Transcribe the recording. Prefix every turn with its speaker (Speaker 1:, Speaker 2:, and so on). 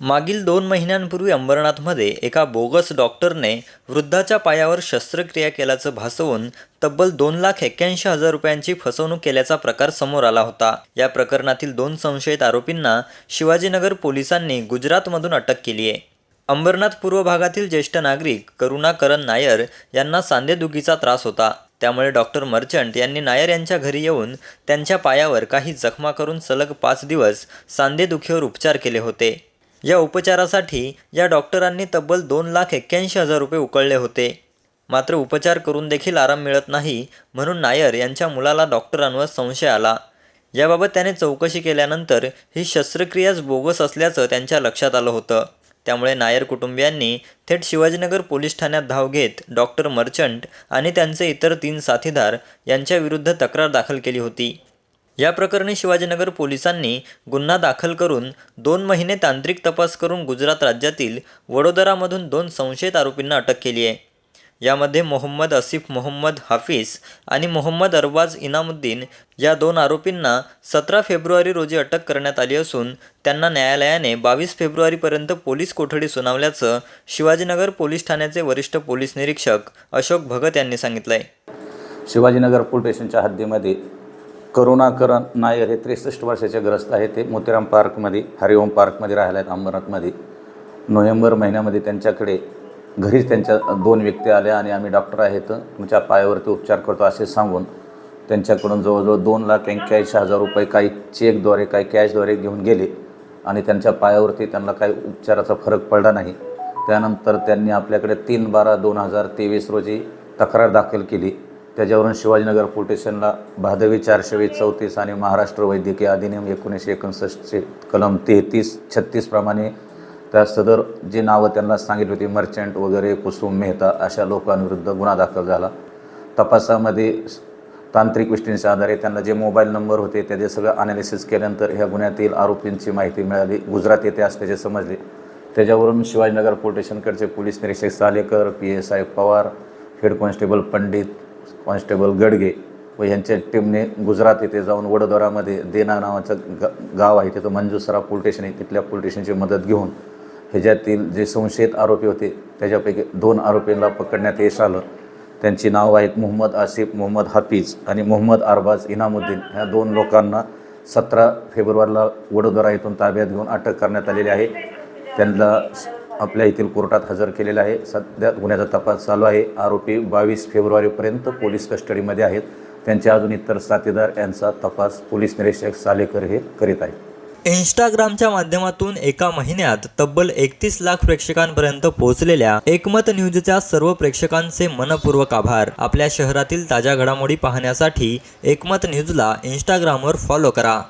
Speaker 1: मागील दोन महिन्यांपूर्वी अंबरनाथमध्ये एका बोगस डॉक्टरने वृद्धाच्या पायावर शस्त्रक्रिया केल्याचं भासवून तब्बल दोन लाख एक्क्याऐंशी हजार रुपयांची फसवणूक केल्याचा प्रकार समोर आला होता. या प्रकरणातील दोन संशयित आरोपींना शिवाजीनगर पोलिसांनी गुजरातमधून अटक केली आहे. अंबरनाथ पूर्व भागातील ज्येष्ठ नागरिक करुणाकरण नायर यांना सांधेदुखीचा त्रास होता. त्यामुळे डॉक्टर मर्चंट यांनी नायर यांच्या घरी येऊन त्यांच्या पायावर काही जखमा करून सलग पाच दिवस सांधेदुखीवर उपचार केले होते. या उपचारासाठी या डॉक्टरांनी तब्बल दोन लाख एक्क्याऐंशी हजार रुपये उकळले होते. मात्र उपचार करून देखील आराम मिळत नाही म्हणून नायर यांच्या मुलाला डॉक्टरांवर संशय आला. याबाबत त्याने चौकशी केल्यानंतर ही शस्त्रक्रियाच बोगस असल्याचं त्यांच्या लक्षात आलं होतं. त्यामुळे नायर कुटुंबियांनी थेट शिवाजीनगर पोलीस ठाण्यात धाव घेत डॉक्टर मर्चंट आणि त्यांचे इतर तीन साथीदार यांच्याविरुद्ध तक्रार दाखल केली होती. या प्रकरणी शिवाजीनगर पोलिसांनी गुन्हा दाखल करून दोन महिने तांत्रिक तपास करून गुजरात राज्यातील वडोदरामधून दोन संशयित आरोपींना अटक केली आहे. यामध्ये मोहम्मद असिफ मोहम्मद हाफिज आणि मोहम्मद अरबाज इनामुद्दीन या दोन आरोपींना सतरा फेब्रुवारी रोजी अटक करण्यात आली असून त्यांना न्यायालयाने बावीस फेब्रुवारीपर्यंत पोलीस कोठडी सुनावल्याचं शिवाजीनगर पोलीस ठाण्याचे वरिष्ठ पोलीस निरीक्षक अशोक भगत यांनी सांगितलं आहे
Speaker 2: शिवाजीनगर पोलीस स्टेशनच्या हद्दीमध्ये करुणाकरण नायर हे त्रेसष्ट वर्षाचे ग्रस्त आहे ते मोतीराम पार्कमध्ये हरिओम पार्कमध्ये राहिला आहेत अंबरनाथमध्ये. नोव्हेंबर महिन्यामध्ये त्यांच्याकडे घरीच त्यांच्या दोन व्यक्ती आल्या आणि आम्ही डॉक्टर आहेत. तुमच्या पायावरती उपचार करतो असे सांगून त्यांच्याकडून जवळजवळ दोन लाख एक्क्याऐंशी हजार रुपये काही चेकद्वारे काही कॅशद्वारे घेऊन गेले आणि त्यांच्या पायावरती त्यांना काही उपचाराचा फरक पडला नाही. त्यानंतर त्यांनी आपल्याकडे तीन बारा दोन हजार तेवीस रोजी तक्रार दाखल केली. त्याच्यावरून शिवाजीनगर पोलीस स्टेशनला भादवी चारशे वीस चौतीस आणि महाराष्ट्र वैद्यकीय अधिनियम एकोणीसशे एकोणसष्टचे कलम तेहतीस छत्तीसप्रमाणे त्या सदर जी नावं त्यांना सांगितली होती मर्चंट वगैरे कुसुम मेहता अशा लोकांविरुद्ध गुन्हा दाखल झाला. तपासामध्ये तांत्रिक गोष्टींच्या आधारे त्यांना जे मोबाईल नंबर होते त्याचे सगळं अनालिसिस केल्यानंतर ह्या गुन्ह्यातील आरोपींची माहिती मिळाली. गुजरात येथे असल्याचे समजले. त्याच्यावरून शिवाजीनगर पोलीस स्टेशनकडचे पोलीस निरीक्षक Salekar P S I Pawar head constable Pandit constable Gadge व यांच्या टीमने गुजरात येथे जाऊन वडोदरामध्ये देना नावाचं ग गाव आहे. तिथं मंजूसरा पोलटेशन आहे. तिथल्या पोलटेशनची मदत घेऊन ह्याच्यातील जे संशयित आरोपी होते त्याच्यापैकी दोन आरोपींना पकडण्यात यश आलं. त्यांची नावं आहेत मोहम्मद आसिफ मोहम्मद हाफीज आणि मोहम्मद अरबाज इनामुद्दीन. ह्या दोन लोकांना सतरा फेब्रुवारीला वडोदरा येथून ताब्यात घेऊन अटक करण्यात आलेली आहे. त्यांना आपल्या येथील कोर्टात हजर केलेलं आहे. सध्या गुन्ह्याचा तपास चालू आहे. आरोपी बावीस फेब्रुवारीपर्यंत पोलीस कस्टडीमध्ये आहेत. त्यांचे अजून इतर साथीदार यांचा तपास पोलीस निरीक्षक सालेकर हे करीत आहेत.
Speaker 1: इंस्टाग्रामच्या माध्यमातून एका महिन्यात तब्बल एकतीस लाख प्रेक्षकांपर्यंत पोहोचलेल्या एकमत न्यूजच्या सर्व प्रेक्षकांचे मनपूर्वक आभार. आपल्या शहरातील ताज्या घडामोडी पाहण्यासाठी एकमत न्यूजला इंस्टाग्रामवर फॉलो करा.